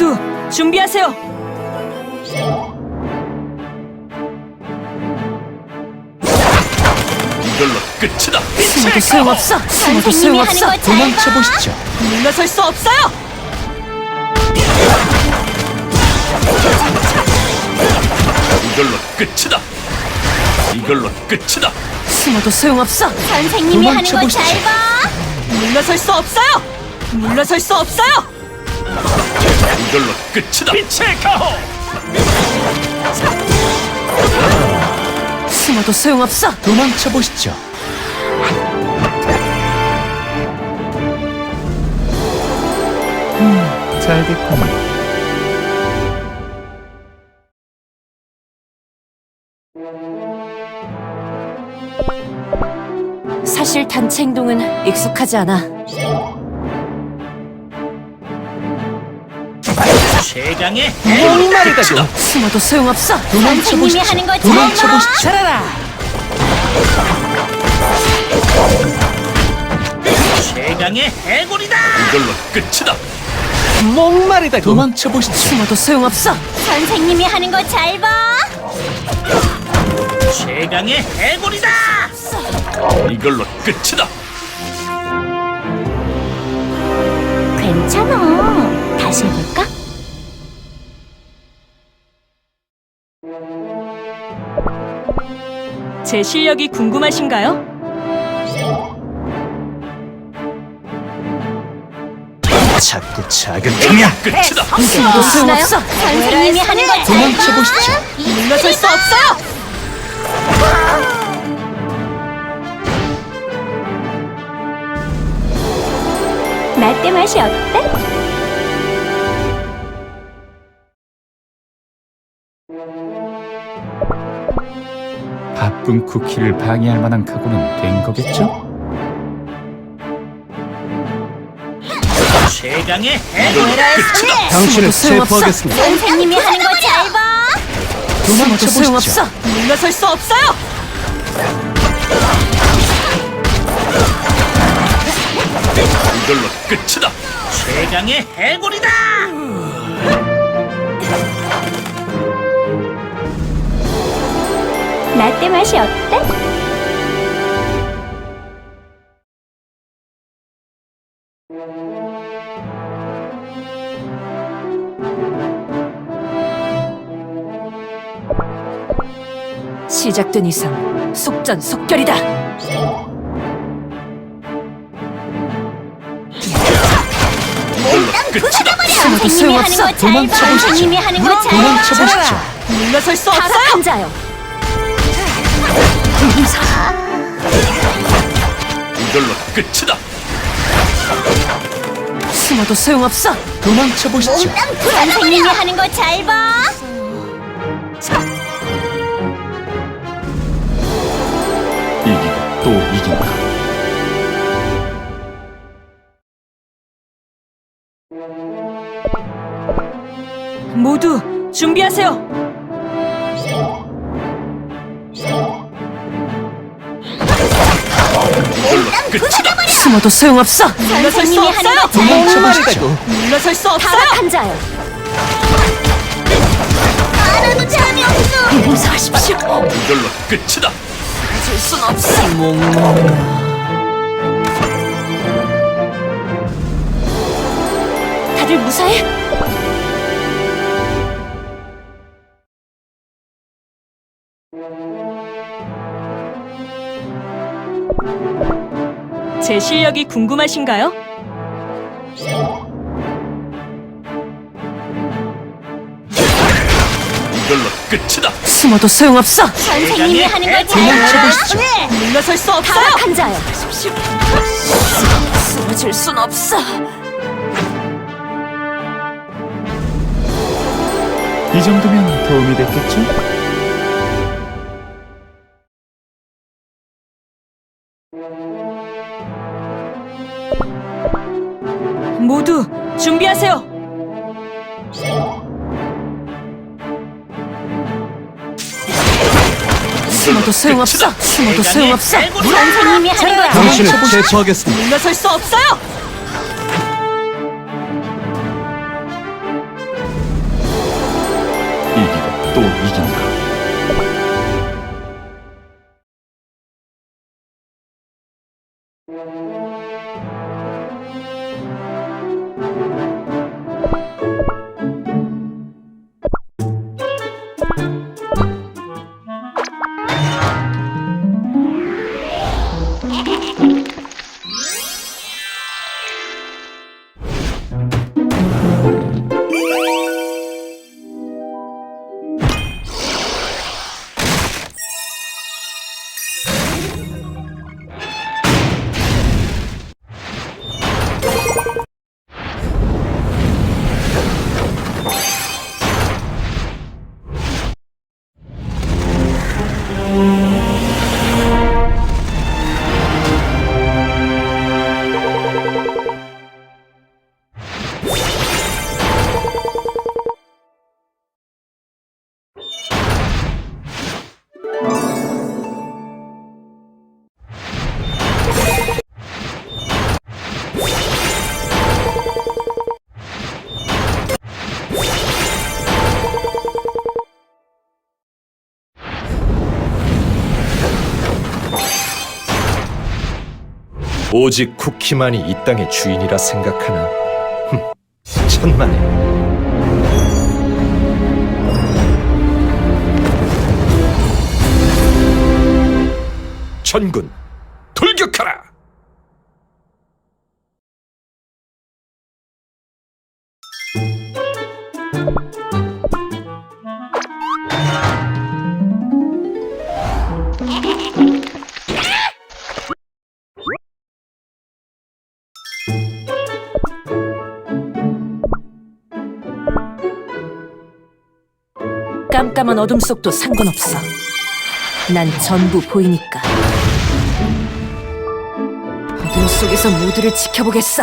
모두 준비하세요. 이걸로 끝이다. 숨어도 소용없어. 숨어도 선생님이 하는 소용없어. 거잘 봐. 도망쳐 보시죠. 물러설 수 없어요. 이걸로 끝이다. 이걸로 끝이다. 숨어도 소용없어. 선생님이 하는 거 도망쳐보시죠. 잘 봐. 물러설 수 없어요. 물러설 수 없어요. 이걸로 끝이다. 빛의 가호. 숨어도 소용없어. 도망쳐 보시죠. 음, 잘 됐구만. 사실 단체 행동은 익숙하지 않아. 최강의 목마르다고. 숨어도 소용없어. 선생님이 하는 거잘 도망쳐 봐. 보시죠. 살아라. 최강의 해골이다. 이걸로 끝이다. 목마르다고. 도망쳐 보시죠. 숨어도 소용없어. 선생님이 하는 거 잘 봐. 최강의 해골이다. 이걸로 끝이다. 괜찮아. 다시 해볼까? 제 실력이 궁금하신가요? 자꾸 자극하면 끝이다. 숨어도 소용없어. 선생님이 하는 거잘 도망쳐 봐. 보시죠. 물러설 수 없어요. 라떼 맛이 어때? 바쁜 쿠키를 방해할 만한 각오는 된 거겠죠? 최강의 해골 끝이다. 당신을 체포하겠습니다. 선생님이 하는 거잘 봐. 숨어도 소용없어. 물러설 수 없어요. 이걸로 끝이다. 최강의 해골이다. 라떼 맛이 어때? 시작된 이상 속전속결이다. 숨어도 소용없어. 거잘 봐. 선생님이 하는 거잘 봐. 도망쳐 보시죠. 물러설 수 없어요. 자요. 이걸로 끝이다. 숨어도 소용없어. 도망쳐 보시죠. 선생님이 하는 거 잘 봐. 이기고 또 이긴다. 모두 준비하세요. 이걸로 끝이다. 숨어도 소용없어. 물러설 수 없어요. 도망쳐 물러설 수 없어요. 다각한 자요. 하나도 재미없어. 용서하십시오. 이걸로 끝이다. 줄순 없어. 다들 무사해? 제 실력이 궁금하신가요? 이걸로 끝이다. 숨어도 소용없어. 선생님이 하는 거잘 도망쳐 봐. 보시죠. 물러설 수 없어요. 다각한 자요. 쓰러질 순 없어. 이 정도면 도움이 됐겠죠? 모두 준비하세요. 숨어도 소용없어. 숨어도 소용없어. 선생님이 하는 거야. 당신을 체포하겠습니다. 물러설 수 없어요. 이기고 또 이긴다. 오직 쿠키만이 이 땅의 주인이라 생각하나? 흠, 천만에. 전군, 돌격하라! 깜깜한 어둠 속도 상관없어. 난 전부 보이니까. 어둠 속에서 모두를 지켜보겠어.